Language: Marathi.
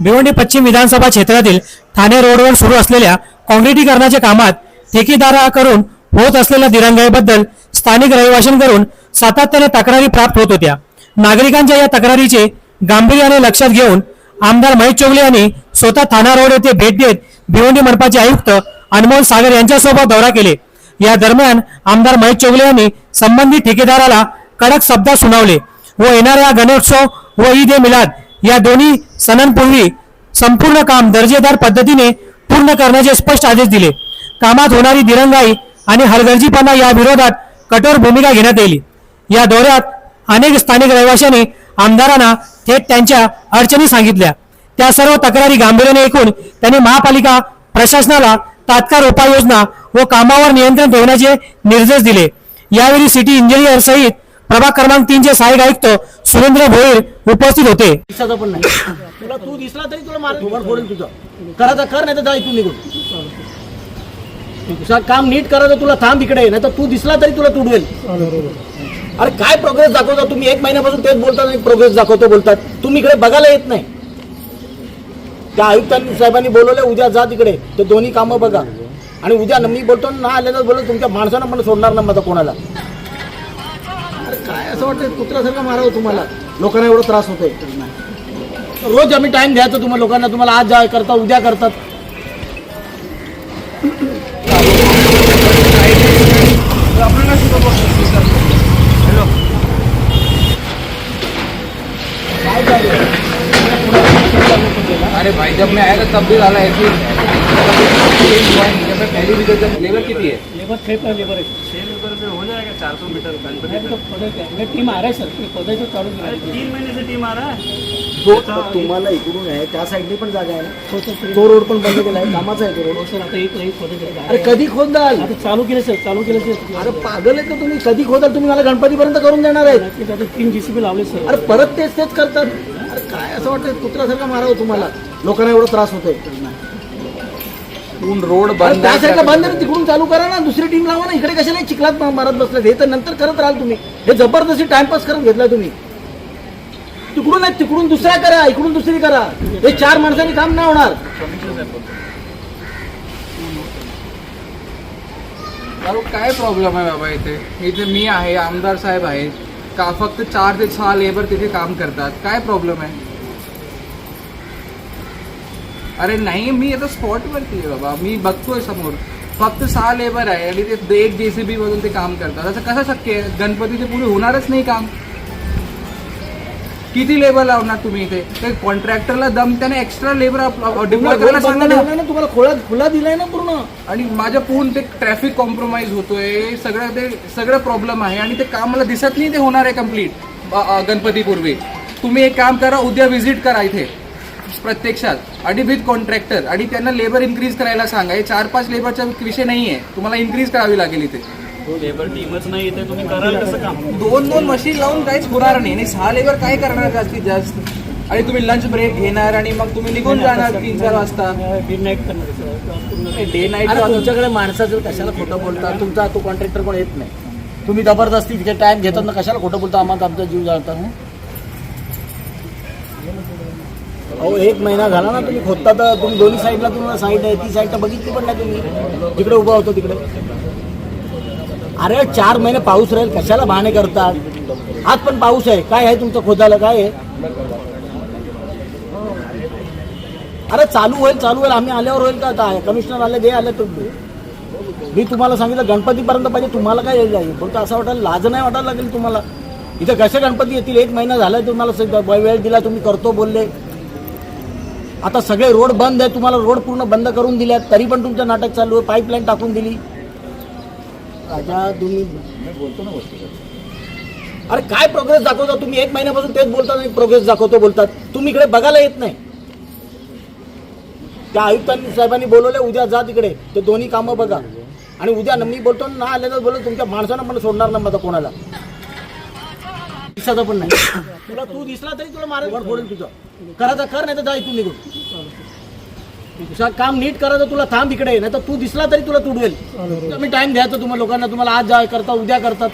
भिवंडी पश्चिम विधानसभा क्षेत्रातील ठाणे रोडवर सुरू असलेल्या काँक्रिटीकरणाच्या कामात ठेकेदाराकडून होत असलेल्या दिरंगाईबद्दल स्थानिक रहिवाशांकडून सातत्याने तक्रारी प्राप्त होत होत्या. नागरिकांच्या या तक्रारीचे गांभीर्याने लक्षात घेऊन आमदार महेश चोगले यांनी स्वतः ठाणा रोड येथे भेट देत भिवंडी मनपाचे आयुक्त अनमोल सागर यांच्यासोबत दौरा केले. या दरम्यान आमदार महेश चोगले यांनी संबंधित ठेकेदाराला कडक शब्दात सुनावले व येणाऱ्या गणेशोत्सव व ईद ए मिलाद या दोन्ही सणांपूर्वी संपूर्ण काम दर्जेदार पद्धतीने पूर्ण करण्याचे स्पष्ट आदेश दिले. कामात होणारी दिरंगाई आणि हलगर्जीपणा या विरोधात कठोर भूमिका घेण्यात येईल. या दौऱ्यात अनेक स्थानिक रहिवाशांनी आमदारांना थेट त्यांच्या अडचणी सांगितल्या. त्या सर्व तक्रारी गांभीर्याने ऐकून त्यांनी महापालिका प्रशासनाला तात्काळ उपाययोजना व कामावर नियंत्रण ठेवण्याचे निर्देश दिले. यावेळी सिटी इंजिनियर सहित प्रभाग क्रमांक तीनचे सहाय्यक आयुक्त सुरेंद्र भोईर उपस्थित होते. दिसायचं पण नाही. तुला तू दिसला तरी तुला मार तुम्हाला फोडेल तुझं. करायचं कर नाही तर जा इथून निघून. तुझं काम नीट करायचं तुला थांब इकडे. नाही तर तू दिसला तरी तुला तुडवेल. अरे काय प्रोग्रेस दाखवता तुम्ही? एक महिन्यापासून तेच बोलतात आणि प्रोग्रेस दाखवतो बोलतात. तुम्ही इकडे बघायला येत नाही. त्या आयुक्तांनी साहेबांनी बोलवलं उद्या जा तिकडे. ते दोन्ही कामं बघा. आणि उद्या न- मी बोलतो ना आलेलं बोलतो तुमच्या माणसानं पण सोडणार ना मग कोणाला. काय असं वाटतं कुत्र्यासारखं मारावं तुम्हाला? लोकांना एवढा त्रास होतोय. रोज आम्ही टाइम द्यायचो तुम्हाला लोकांना तुम्हाला आज जा करता उद्या करतात. अरे भाई जब मैं आया था तब भी डाला ऐसी लेबर कितनी है लेबर छः पर लेबर है छह मीटर में हो जाएगा चार सौ मीटर गणपति तो पदे मैं टीम आ रहा है सर पदे तो चालू अरे तीन महीने से टीम आ रहा है तुम्हाला इकडून आहे. त्या साईडने पण जागा आहे. ना तो रोड पण बंद केला आहे. कामाचा आहे तो रोड सर आता एक एक पदे अरे कधी खोदाल आता चालू केलं सर. चालू केलं सर. अरे पागल आहे का तुम्ही? कधी खोदाल तुम्ही मला गणपतीपर्यंत करून देणार आहेत. तीन जीसीबी लावले सर. अरे परत तेच तेच करतात. अरे काय असं वाटतं कुत्र्यासारखं मारावं तुम्हाला. लोकांना एवढा त्रास होतोय. पूर्ण रोड बंद त्या साईडला बंद आहे, तिकडून चालू करा ना. दुसरी टीम लावा ना. इकडे कशाला चिखलात मा- मारत बसले हे तर नंतर करत राहाल तुम्ही. हे जबरदस्ती टाइमपास करत घेतलाय तुम्ही. तिकडून नाही तिकडून दुसरा करा इकडून दुसरी करा. हे चार माणसांनी काम नाही होणार. अरे काय प्रॉब्लेम आहे बाबा इथे? इथे मी आहे आमदार साहेब आहेत. का फक्त चार ते सहा लेबर तिथे काम करतात? काय प्रॉब्लेम आहे? अरे नाही मी आता स्पॉटवरती आहे बाबा. मी बघतोय समोर. फक्त सहा लेबर आहे आणि ते एक जेसीबी मधून ते काम करतात. असं कसं शक्य आहे? गणपतीचे पुढे होणारच नाही काम. किती लेबर लावणार तुम्ही इथे? ते कॉन्ट्रॅक्टरला दम त्याने एक्स्ट्रा लेबर डिप्लॉय करायला सांगा ना. ना? तुम्हाला खोळा खुला दिलाय ना पूर्ण? आणि माझ्या पूर्ण ते ट्रॅफिक कॉम्प्रोमाइज होतोय. सगळं ते सगळं प्रॉब्लेम आहे. आणि ते काम मला दिसत नाही ते होणार आहे कंप्लीट गणपतीपूर्वी. तुम्ही एक काम करा उद्या व्हिजिट करा इथे. प्रत्यक्षात. आणि विथ कॉन्ट्रॅक्टर आणि त्यांना लेबर इन्क्रीज करायला सांगा. हे चार पाच लेबरचा विषय नाही आहे तुम्हाला इन्क्रीज करावी लागेल इथे. लेबर टीमच नाही येते तुम्ही कराल कसं काम? दोन दोन मशीन लावून काहीच होणार नाही. आणि सहा लेबर काय करणार जास्तीत जास्त? आणि तुम्ही लंच ब्रेक घेणार आणि मग तुम्ही निघून जाणार तीन चार वाजता. नाईट डे नाईट तुमच्याकडे माणसाचं कशाला खोटं बोलता तुमचा तो कॉन्ट्रॅक्टर कोण येत नाही. तुम्ही जबरदस्ती तिथे टाइम घेतात ना कशाला खोटं बोलता? आम्हाला आमचा जीव जाळता अहो एक महिना झाला ना तुम्ही खोदता तर तुम्ही दोन्ही साईडला तुम्हाला साईड आहे ती साईड तर बघितली पण नाही तुम्ही. जिकडे उभा होतो तिकडे. अरे चार महिने पाऊस राहील कशाला बहाणे करतात? आज पण पाऊस आहे. काय आहे तुमचं खोदाला? काय आहे? अरे चालू होईल चालू होईल. आम्ही आल्यावर होईल का आता? कमिशनर आले दे आले तुम्ही. मी तुम्हाला सांगितलं गणपतीपर्यंत पाहिजे. तुम्हाला काय येईल जाईल फक्त असं वाटायला लाज नाही वाटायला लागेल तुम्हाला. इथं कसे गणपती येतील? एक महिना झालाय तुम्हाला वेळ दिला तुम्ही करतो बोलले. आता सगळे रोड बंद आहे तुम्हाला रोड पूर्ण बंद करून दिल्यात तरी पण तुमचं नाटक चालू आहे पाईपलाईन टाकून दिली. राजा तुम्ही बोलतो ना गोष्टी अरे काय प्रोग्रेस दाखवता तुम्ही? एक महिन्यापासून तेच बोलतात प्रोग्रेस दाखवतो बोलतात. तुम्ही इकडे बघायला येत नाही. त्या आयुक्तांनी साहेबांनी बोलवले उद्या जा तिकडे. ते दोन्ही कामं बघा. आणि उद्या न- मी बोलतो ना आलेलं बोलतो तुमच्या माणसानं पण सोडणार ना मग कोणाला. दिसायचं पण नाही. तुला तू दिसला तरी तुला मारेल फोडेल तुझं करायचं कर नाही तर जा इथून निघून. तुझं काम नीट करायचं तुला थांब इकडे नाही तर तू दिसला तरी तुला तुडवेल. आम्ही टाइम द्यायचं तुम्हाला लोकांना तुम्हाला आज जा करता उद्या करतात.